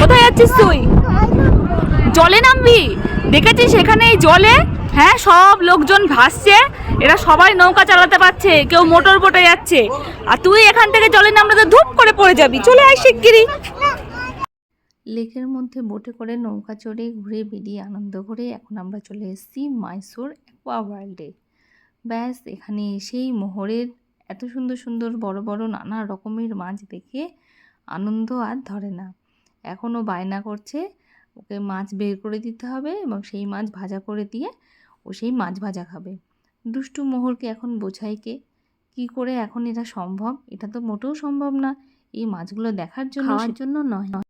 কোথায় যাচ্ছিস তুই? জলে নামবি? দেখেছিস সেখানে এই জলে? হ্যাঁ সব লোকজন ভাসছে। এরা সবাই নৌকা চালাতে পারছে, কেউ মোটর বোটে যাচ্ছে। আর তুই এখান থেকে জলে নামলে তো ধূপ করে পড়ে যাবি। চলে আয় শিগগিরি লেকের মধ্যে বোটে করে নৌকা চড়ে ঘুরে বেরিয়ে আনন্দ করে এখন আমরা চলে এসেছি মাইসোর অ্যাকোয়া ওয়ার্ল্ডে। ব্যাস এখানে এসেই মোহরের এত সুন্দর সুন্দর বড় বড় নানা রকমের মাছ দেখে আনন্দ আর ধরে না। এখনও বায়না করছে ওকে মাছ বের করে দিতে হবে এবং সেই মাছ ভাজা করে দিয়ে ও সেই মাছ ভাজা খাবে। দুষ্টু মোহরকে এখন বোঝাই কে? কী করে এখন এটা সম্ভব? এটা তো মোটেও সম্ভব না। এই মাছগুলো দেখার জন্য খাওয়ার জন্য নয়।